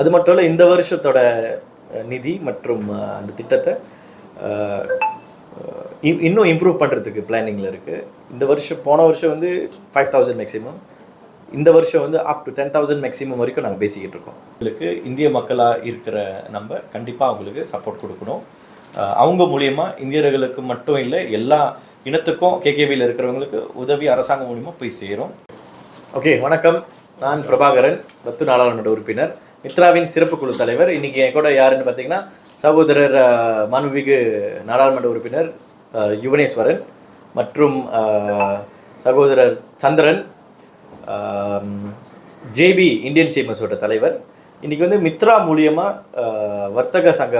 அது மட்டும் இல்லை இந்த வருஷத்தோட நிதி மற்றும் அந்த திட்டத்தை இன்னும் இம்ப்ரூவ் பண்ணுறதுக்கு பிளானிங்கில் இருக்குது இந்த வருஷம் போன வருஷம் வந்து ஃபைவ் தௌசண்ட் மேக்ஸிமம் இந்த வருஷம் வந்து up to ten thousand maximum வரைக்கும் நாங்கள் பேசிக்கிட்டு இருக்கோம். உங்களுக்கு இந்திய மக்களாக இருக்கிற நம்ம கண்டிப்பாக அவங்களுக்கு சப்போர்ட் கொடுக்கணும். அவங்க மூலியமா இந்தியர்களுக்கு மட்டும் இல்லை எல்லா இனத்துக்கும் கேகேவியில் இருக்கிறவங்களுக்கு உதவி அரசாங்கம் மூலியமாக போய் சேரும். ஓகே வணக்கம். நான் பிரபாகரன் பத்து நாடாளுமன்ற உறுப்பினர். மித்ராவின் சிறப்பு குழு தலைவர். இன்னைக்கு என் கூட யாருன்னு பார்த்தீங்கன்னா சகோதரர் அஹ், மாண்புமிகு நாடாளுமன்ற உறுப்பினர் யுவனேஸ்வரன் மற்றும் சகோதரர் சந்திரன் ஜேபி இந்தியன் சேம்பர்ஸோட தலைவர். இன்றைக்கி வந்து மித்ரா மூலியமாக வர்த்தக சங்க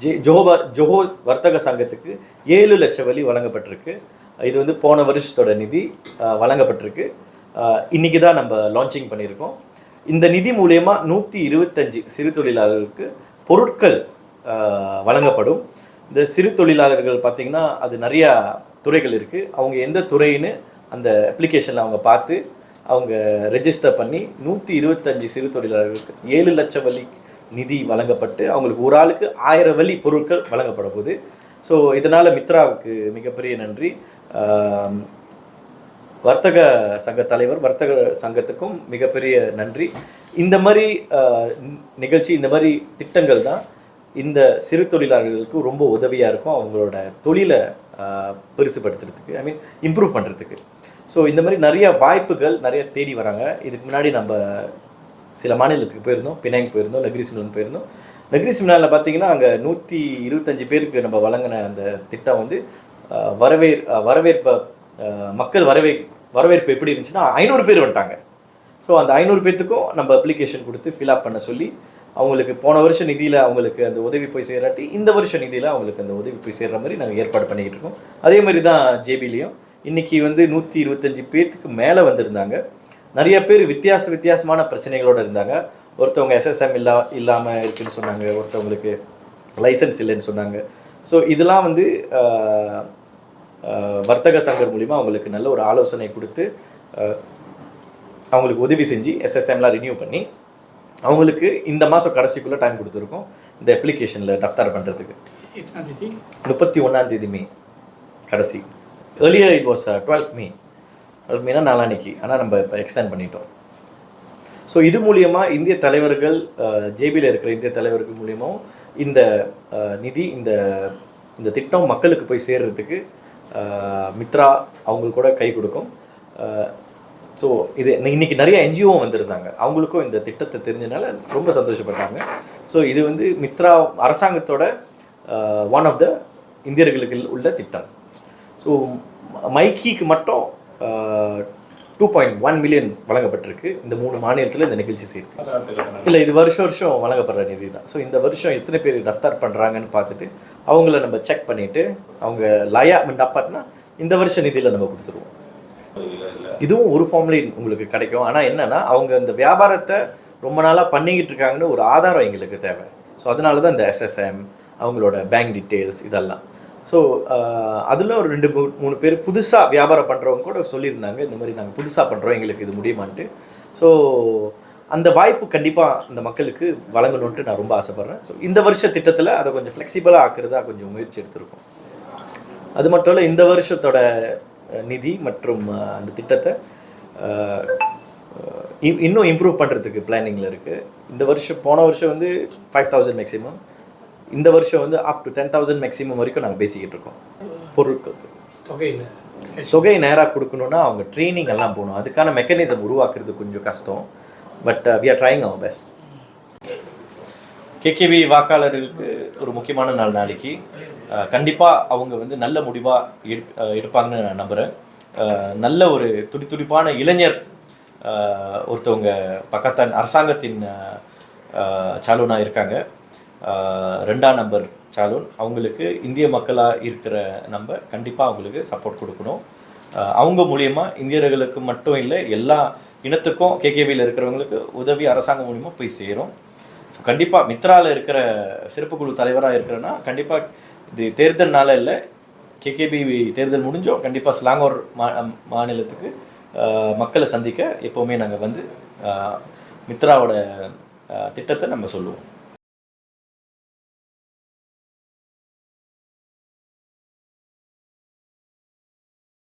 ஜே ஜோஹர் ஜோஹோ வர்த்தக சங்கத்துக்கு ஏழு லட்சம் வழி வழங்கப்பட்டிருக்கு. இது வந்து போன வருஷத்தோட நிதி வழங்கப்பட்டிருக்கு. இன்றைக்கி இன்னைக்கு தான் நம்ம லான்ச்சிங் பண்ணியிருக்கோம். இந்த நிதி மூலயமா நூற்றி இருபத்தஞ்சு சிறு தொழிலாளர்களுக்கு பொருட்கள் வழங்கப்படும். இந்த சிறு தொழிலாளர்கள் பார்த்திங்கன்னா அது நிறையா துறைகள் இருக்குது அவங்க எந்த துறைன்னு அந்த அப்ளிகேஷனில் அவங்க பார்த்து அவங்க ரெஜிஸ்டர் பண்ணி நூற்றி இருபத்தஞ்சு சிறு தொழிலாளர்களுக்கு ஏழு லட்சம் வழி நிதி வழங்கப்பட்டு அவங்களுக்கு ஒரு ஆளுக்கு ஆயிரம் வழி பொருட்கள் வழங்கப்பட போகுது. ஸோ இதனால் மித்ராவுக்கு மிகப்பெரிய நன்றி. வர்த்தக சங்க தலைவர் வர்த்தக சங்கத்துக்கும் மிகப்பெரிய நன்றி. இந்த மாதிரி நிகழ்ச்சி இந்த மாதிரி திட்டங்கள் தான் இந்த சிறு தொழிலாளர்களுக்கு ரொம்ப உதவியாக இருக்கும். அவங்களோட தொழிலை பெருசுபடுத்துறதுக்கு ஐ மீன் இம்ப்ரூவ் பண்ணுறதுக்கு ஸோ இந்த மாதிரி நிறைய வாய்ப்புகள் நிறைய தேடி வராங்க. இதுக்கு முன்னாடி நம்ம சில மாநிலத்துக்கு போயிருந்தோம். பினாங் போயிருந்தோம். நகரி சிம்லான் போயிருந்தோம். நகரி சிம்லானில் பார்த்தீங்கன்னா அங்கே நூற்றி இருபத்தஞ்சு பேருக்கு நம்ம வழங்கின அந்த திட்டம் வந்து வரவேற் ஆஹ், வரவேற்ப மக்கள் வரவே வரவேற்பு எப்படி இருந்துச்சுன்னா ஐநூறு பேர் வந்துட்டாங்க. ஸோ அந்த ஐநூறு பேர்த்துக்கும் நம்ம அப்ளிகேஷன் கொடுத்து ஃபில்அப் பண்ண சொல்லி அவங்களுக்கு போன வருஷம் நிதியில் அவங்களுக்கு அந்த உதவி போய் சேராட்டி இந்த வருஷம் நிதியில் அவங்களுக்கு அந்த உதவி போய் சேர்கிற மாதிரி நாங்கள் ஏற்பாடு பண்ணிக்கிட்டு இருக்கோம். அதே மாதிரி தான் ஜேபிலையும். இன்றைக்கி வந்து நூற்றி இருபத்தஞ்சி பேர்த்துக்கு மேலே வந்திருந்தாங்க. நிறைய பேர் வித்தியாச வித்தியாசமான பிரச்சனைகளோடு இருந்தாங்க. ஒருத்தவங்க எஸ்எஸ்எம் இல்லா இல்லாமல் இருக்குன்னு சொன்னாங்க. ஒருத்தவங்களுக்கு லைசன்ஸ் இல்லைன்னு சொன்னாங்க. ஸோ இதெல்லாம் வந்து வர்த்தக சங்கர் மூலிமா அவங்களுக்கு நல்ல ஒரு ஆலோசனை கொடுத்து அவங்களுக்கு உதவி செஞ்சு எஸ்எஸ்எம்லாம் ரினியூ பண்ணி அவங்களுக்கு இந்த மாதம் கடைசிக்குள்ளே டைம் கொடுத்துருக்கோம் இந்த அப்ளிகேஷனில் டஃப்தார் பண்ணுறதுக்கு முப்பத்தி ஒன்றாந்தேதி மே கடைசி. Earlier it was twelfth May twelfth மேனா நாளானிக்கு ஆனால் நம்ம இப்போ எக்ஸ்டெண்ட் பண்ணிட்டோம். ஸோ இது மூலியமாக இந்திய தலைவர்கள் ஜேபியில் இருக்கிற இந்திய தலைவர்கள் மூலியமாகவும் இந்த நிதி இந்த இந்த திட்டம் மக்களுக்கு போய் சேர்கிறதுக்கு மித்ரா அவங்களுக்கு கூட கை கொடுக்கும். ஸோ இது இன்னைக்கு நிறைய என்ஜிஓ வந்திருந்தாங்க. அவங்களுக்கும் இந்த திட்டத்தை தெரிஞ்சனால ரொம்ப சந்தோஷப்பட்டாங்க. ஸோ இது வந்து மித்ரா அரசாங்கத்தோட ஒன் ஆஃப் த இந்தியர்களுக்கு உள்ள திட்டம். ஸோ மைக்கிக்கு மட்டும் டூ பாயிண்ட் ஒன் மில்லியன் வழங்கப்பட்டிருக்கு. இந்த மூணு மாநிலத்தில் இந்த நிகழ்ச்சி செய்யுது இல்லை இது வருஷம் வருஷம் வழங்கப்படுற நிதி தான் ஸோ இந்த வருஷம் எத்தனை பேர் ரஃப்தார் பண்ணுறாங்கன்னு பார்த்துட்டு அவங்கள நம்ம செக் பண்ணிவிட்டு அவங்க லயா அப்பாட்னா இந்த வருஷ நிதியில் நம்ம கொடுத்துருவோம். இதுவும் ஒரு ஃபார்ம்லேயே உங்களுக்கு கிடைக்கும். ஆனால் என்னன்னா அவங்க இந்த வியாபாரத்தை ரொம்ப நாளாக பண்ணிக்கிட்டு இருக்காங்கன்னு ஒரு ஆதாரம் எங்களுக்கு தேவை. ஸோ அதனால தான் இந்த எஸ்எஸ்எம் அவங்களோட பேங்க் டீட்டெயில்ஸ் இதெல்லாம். ஸோ அதில் ஒரு ரெண்டு மூணு பேர் புதுசாக வியாபாரம் பண்ணுறவங்க கூட சொல்லியிருந்தாங்க இந்த மாதிரி நாங்கள் புதுசாக பண்ணுறோம் எங்களுக்கு இது முடியுமான்ட்டு. ஸோ அந்த வாய்ப்பு கண்டிப்பாக இந்த மக்களுக்கு வழங்கணுன்ட்டு நான் ரொம்ப ஆசைப்பட்றேன். ஸோ இந்த வருஷ திட்டத்தில் அதை கொஞ்சம் ஃப்ளெக்சிபிளாக ஆக்குறதா கொஞ்சம் முயற்சி எடுத்திருக்கோம். அது மட்டும் இல்லை இந்த வருஷத்தோட நிதி மற்றும் அந்த திட்டத்தை இன்னும் இம்ப்ரூவ் பண்ணுறதுக்கு பிளானிங்கில் இருக்குது இந்த வருஷம் போன வருஷம் வந்து ஃபைவ் தௌசண்ட் மேக்ஸிமம் இந்த வருஷம் வந்து up to ten thousand maximum வரைக்கும் நாங்கள் பேசிக்கிட்டு இருக்கோம். பொருட்களுக்கு தொகையில் தொகை நேராக கொடுக்கணுன்னா அவங்க ட்ரைனிங் எல்லாம் போகணும். அதுக்கான மெக்கானிசம் உருவாக்குறது கொஞ்சம் கஷ்டம். But we are trying our best KKV வாக்காளர்களுக்கு ஒரு முக்கியமான நாள் நாளைக்கு. கண்டிப்பாக அவங்க வந்து நல்ல முடிவாக எடுப்பாங்கன்னு நான் நம்புகிறேன் நல்ல ஒரு துடிதுடிப்பான இளைஞர் ஒருத்தவங்க பக்கத்தான் அரசாங்கத்தின் சாலூனாக இருக்காங்க. ரெண்டாம் நம்பர் சாலூன். அவங்களுக்கு இந்திய மக்களாக இருக்கிற நம்ம கண்டிப்பாக அவங்களுக்கு சப்போர்ட் கொடுக்கணும். அவங்க மூலியமாக இந்தியர்களுக்கு மட்டும் இல்லை எல்லா இனத்துக்கும் கேகேவியில் இருக்கிறவங்களுக்கு உதவி அரசாங்கம் மூலிமா போய் சேரும். ஸோ கண்டிப்பாக மித்ராவில் இருக்கிற சிறப்பு குழு தலைவராக இருக்கிறேன்னா கண்டிப்பாக இது தேர்தல்னால இல்லை கேகேபி தேர்தல் முடிஞ்சோ கண்டிப்பாக ஸ்லாங்கோர் மா மாநிலத்துக்கு மக்களை சந்திக்க எப்போவுமே நாங்கள் வந்து மித்ராவோட திட்டத்தை நம்ம சொல்லுவோம்.